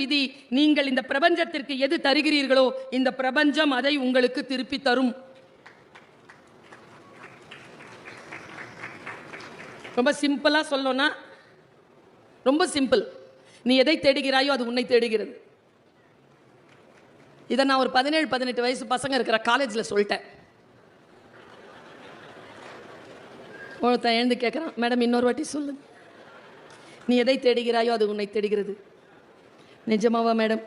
விதி நீங்கள் இந்த பிரபஞ்சத்திற்கு எது தருகிறீர்களோ இந்த பிரபஞ்சம் அதை உங்களுக்கு திருப்பி தரும். ரொம்ப சிம்பிளா சொல்லணும்னா ரொம்ப சிம்பிள். நீ எதை தேடுகிறாயோ அது உன்னை தேடுகிறது. இதை நான் ஒரு பதினேழு பதினெட்டு வயசு பசங்க இருக்கிற காலேஜில் சொல்லிட்டேன். ஒருத்தன் எழுந்து கேட்குறான் மேடம் இன்னொரு வாட்டி சொல்லு நீ எதை தேடுகிறாயோ அது உன்னை தேடுகிறது. நிஜமாவா மேடம்?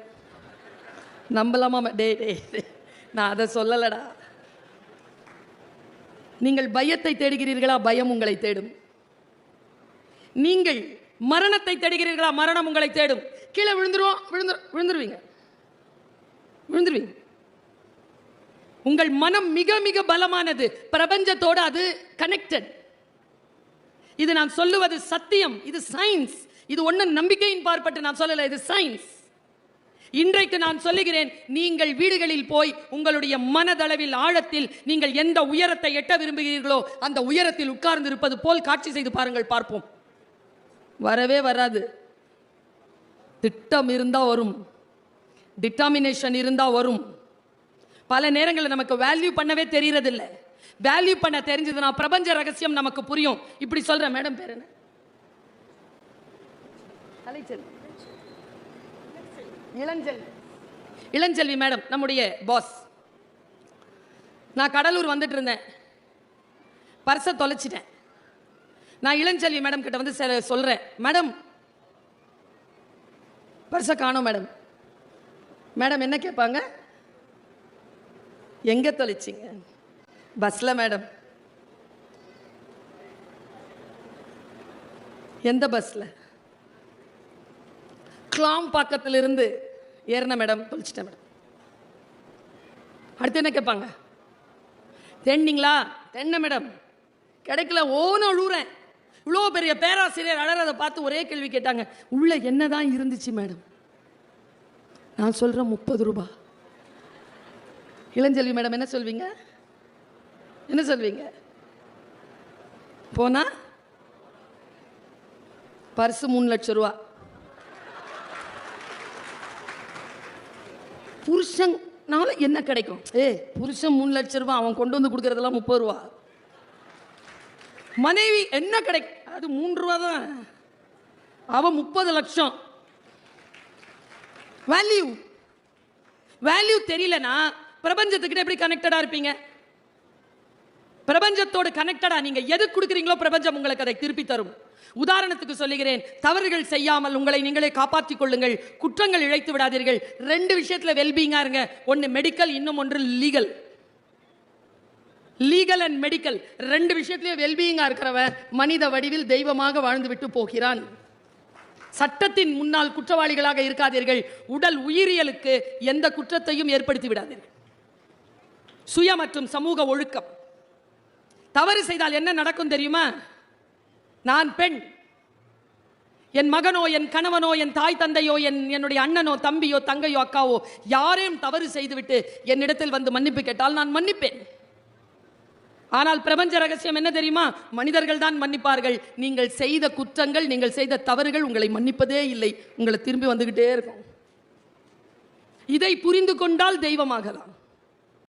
நம்பலாமா டே டேய் நான் அதை சொல்லலடா. நீங்கள் பயத்தை தேடுகிறீர்களா பயம் உங்களை தேடும். நீங்கள் மரணத்தை தேடுகிறீர்களா மரணம் உங்களை தேடும். கீழே விழுந்துருவோம் விழுந்து விழுந்துருவீங்க. விழுந்துருவீங்க. உங்கள் மனம் மிக மிக பலமானது. பிரபஞ்சத்தோடு அது கனெக்டட் இது நான் சொல்லுவது சத்தியம். இது சயின்ஸ் இது ஒன்றும் நம்பிக்கையின் பார்ப்பட்டு நான் சொல்லலை இது சயின்ஸ் இன்றைக்கு நான் சொல்லுகிறேன் நீங்கள் வீடுகளில் போய் உங்களுடைய மனதளவில் ஆழத்தில் நீங்கள் எந்த உயரத்தை எட்ட விரும்புகிறீர்களோ அந்த உயரத்தில் உட்கார்ந்து இருப்பது போல் காட்சி செய்து பாருங்கள் பார்ப்போம். வரவே வராது. திட்டம் இருந்தால் வரும். டிட்டாமினேஷன் இருந்தால் வரும். பல நேரங்களில் நமக்கு வேல்யூ பண்ணவே தெரியறதில்லை. வேல்யூ பண்ண தெரிஞ்சதுன்னா பிரபஞ்ச ரகசியம் நமக்கு புரியும். இப்படி சொல்கிறேன் மேடம் பேர் என்ன? கலைச்செல்வி இளஞ்செல்வி. இளஞ்செல்வி மேடம் நம்முடைய பாஸ் நான் கடலூர் வந்துட்டு இருந்தேன். பர்ஸை தொலைச்சிட்டேன். நான் இளஞ்செல்வி மேடம் கிட்ட வந்து செ- சொல்றேன். மேடம் பர்ஸை காணோம் மேடம். மேடம் என்ன கேட்பாங்க? எங்க தொலைச்சிங்க? பஸ்ல மேடம். எந்த பஸ்ல? கிளாம் இருந்து ஏறின மேடம் தொழிச்சிட்டேன் மேடம் அடுத்து என்ன கேட்பாங்க? தென்னிங்களா? தென்ன மேடம் கிடைக்கல ஓன அழுறேன் இவ்வளோ பெரிய பேராசிரியர் அழறதை பார்த்து ஒரே கேள்வி கேட்டாங்க. உள்ள என்னதான் இருந்துச்சு மேடம் நான் சொல்கிறேன் முப்பது ரூபா. இளஞ்செல்வி மேடம் என்ன சொல்வீங்க? என்ன சொல்வீங்க? போனா? பர்ஸு மூணு லட்சம் ரூபா. புருஷன்னால என்ன கிடைக்கும்? ஏ. புருஷன் மூணு லட்சம் ரூபா அவன் கொண்டு வந்து கொடுக்கறதெல்லாம் முப்பது ரூபா. மனைவி என்ன கிடைக்கும் அது மூன்று ரூபா தான். அவன் முப்பது லட்சம். வேல்யூ வேல்யூ தெரியலனா பிரபஞ்சத்துக்கிட்ட எப்படி கனெக்டடா இருப்பீங்க? பிரபஞ்சத்தோடு கனெக்டடா நீங்க எது கொடுக்குறீங்களோ பிரபஞ்சம் உங்களுக்கு அதை திருப்பி தரும். உதாரணத்துக்கு சொல்லுகிறேன் தவறுகள் செய்யாமல் உங்களை நீங்களே காப்பாற்றிக் கொள்ளுங்கள் குற்றங்கள் இழைத்து விடாதீர்கள். ரெண்டு விஷயத்துல வெல்பீங்கா இருங்க. ஒன்னு மெடிக்கல் இன்னும் ஒன்று லீகல் லீகல் அண்ட் மெடிக்கல் ரெண்டு விஷயத்திலேயே வெல்பீயிங்கா இருக்கிறவன் மனித வடிவில் தெய்வமாக வாழ்ந்து விட்டு போகிறான். சட்டத்தின் முன்னால் குற்றவாளிகளாக இருக்காதீர்கள். உடல் உயிரியலுக்கு எந்த குற்றத்தையும் ஏற்படுத்தி விடாதீர்கள். சுய மற்றும் சமூக ஒழுக்கம். தவறு செய்தால் என்ன நடக்கும் தெரியுமா? நான் பெண். என் மகனோ என் கணவனோ என் தாய் தந்தையோ என் என்னுடைய அண்ணனோ தம்பியோ தங்கையோ அக்காவோ யாரையும் தவறு செய்துவிட்டு என்னிடத்தில் வந்து மன்னிப்பு கேட்டால் நான் மன்னிப்பேன். ஆனால் பிரபஞ்ச ரகசியம் என்ன தெரியுமா? மனிதர்கள் தான் மன்னிப்பார்கள். நீங்கள் செய்த குற்றங்கள் நீங்கள் செய்த தவறுகள் உங்களை மன்னிப்பதே இல்லை. உங்களை திரும்பி வந்துகிட்டே இருக்கும். இதை புரிந்து கொண்டால் தெய்வமாகலாம்.